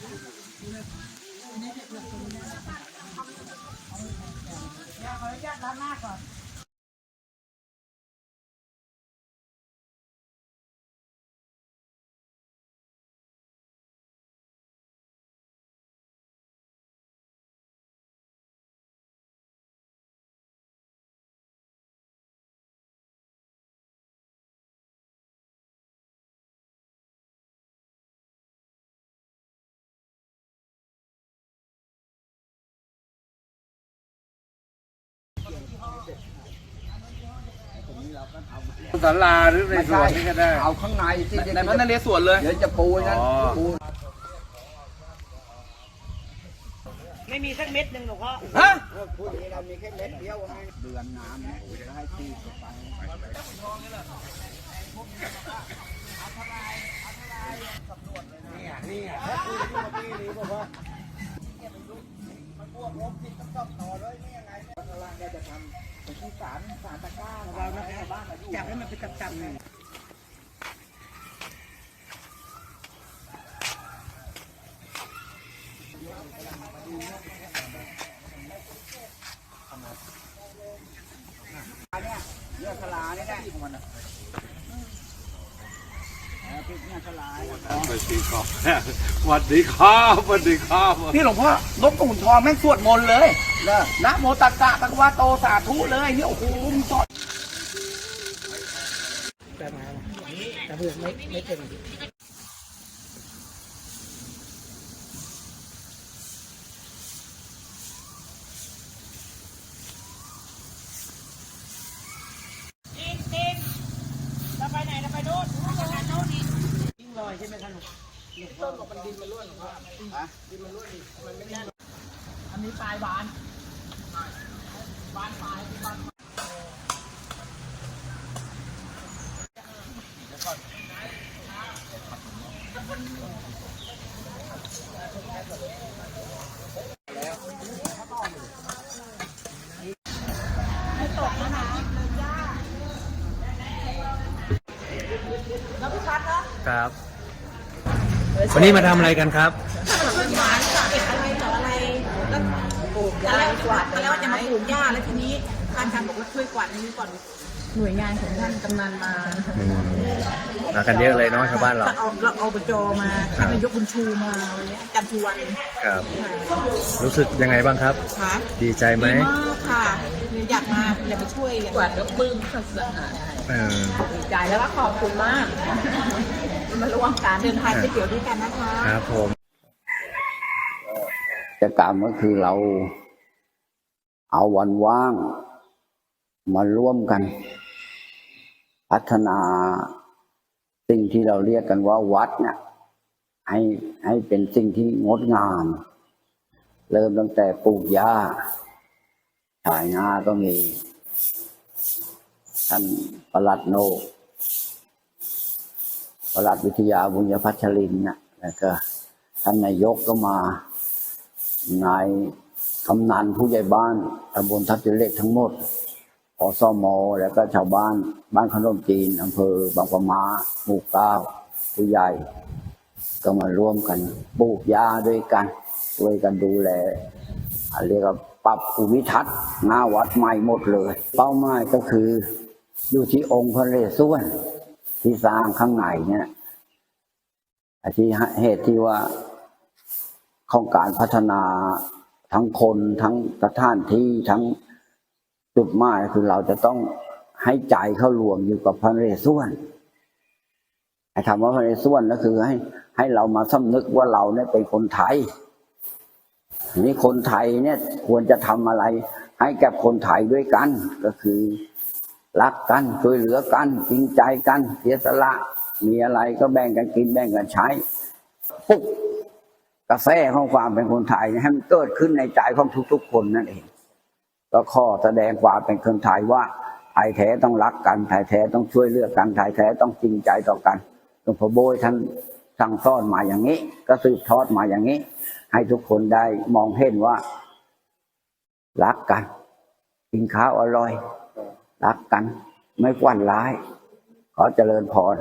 ขออนุญาตล้างหน้าก่อน ศาลาหรือในสวนนี่ก็ได้ เอาข้างในที่ในพระนเรศวรเลย เดี๋ยวจะปูนั้นอ๋อ ปูไม่มีสักเม็ดหนึ่งหรอกพ่อฮะ พูดนี้เรามีแค่เม็ดเดียวให้เดือนน้ำเนี่ยจะให้ตีเข้าไป สารสารตะกร้าเรานะบ้านเราอยู่จับให้มันเป็นจับๆหน่อยเนี่ยเนื้อสลาเนี่ยได้ของมันอะพริกเนี่ยสลาสวัสดีครับสวัสดีครับสวัสดีครับนี่หลวงพ่อนกตุ่นทองแม่งสวดมนต์เลย เลิกนะโมตัสสะภะคะวะโตสาธุเลยเนี่ยโอ้โหมึงสอนแต่มาแต่เบือกไม่ไม่เป็นใช่ไหมคะหนูต้นบอกมันดินมันร่วนหรอครับดินมันร่วนนี่มันไม่แน่อันนี้ปลายบานบานปลายบาน ครับ วันนี้มาทำอะไรกันครับ ปลูกยาตอนแรกว่าจะมาปลูกหญ้าแล้วทีนี้ท่านท่านบอกว่าช่วยกวาดอันนี้ก่อนหน่วยงานของท่านกำนันมามากันเยอะเลยเนาะชาวบ้านเราท่านเอาเราเอาบจมาท่านนายกบุญชูมาอะไรเงี้ยอาจันทร์สุวรรณครับ รู้สึกยังไงบ้างครับค่ะดีใจไหมดีมากค่ะอยากมาอยากมาช่วยกวาดก็ปลื้มค่ะเออดีใจแล้วก็ขอบคุณมาก มาร่วมการเดินทางไปเที่ยวด้วยกันนะคะ ครับผมกิจกรรมก็คือเรา เอาวันว่าง มาร่วมกัน พัฒนาสิ่งที่เราเรียกกันว่าวัดเนี่ยให้ให้เป็นสิ่งที่งดงาม เริ่มตั้งแต่ปลูกหญ้าฉายงาก็มี ท่านประหลัดโนประหลัดวิทยาบุญญพัชรินนะแล้วก็ท่านนายกก็มานาย กำนันผู้ใหญ่บ้านตำบลทับทิมเล็กทั้งหมดอสมแล้วก็ชาวบ้าน บ้านขนมจีนอำเภอบางปะมาหมู่เก้าผู้ใหญ่ ก็มาร่วมกันปลูกหญ้าด้วยกันช่วยกันดูแลเรียกว่าปรับภูมิทัศน์หน้าวัดใหม่หมดเลย เป้าหมายก็คือ อยู่ที่องค์พระเรศวรที่สร้างข้างในเนี่ยอที่เหตุที่ว่าของการพัฒนา ทั้งคนทั้งสถานที่ทั้งจุดหมายคือเราจะต้องให้ใจเข้ารวมอยู่กับพระนเรศวรไอ้คำว่าพระนเรศวรก็คือให้ ให้เรามาสำนึกว่าเราเนี่ยเป็นคนไทยนี้คนไทยเนี่ยควรจะทำอะไร ให้แก่คนไทยด้วยกัน ก็คือรักกันช่วยเหลือกันจริงใจกันเสียสละมีอะไรก็แบ่งกันกินแบ่งกันใช้ปุ๊บ กาแฟของความเป็นคนไทยให้มันเกิดขึ้นในใจของทุก ๆ คนนั่นเอง ก็ข้อแสดงความเป็นคนไทยว่าไทยแท้ต้องรักกันไทยแท้ต้องช่วยเหลือกันไทยแท้ต้องจริงใจต่อกันหลวงพ่อโบยท่านสั่งสอนมาอย่างนี้ ก็สืบทอดมาอย่างนี้ ให้ทุกคนได้มองเห็นว่า รักกันกินข้าวอร่อย รักกัน ไม่กวนร้าย ขอเจริญพร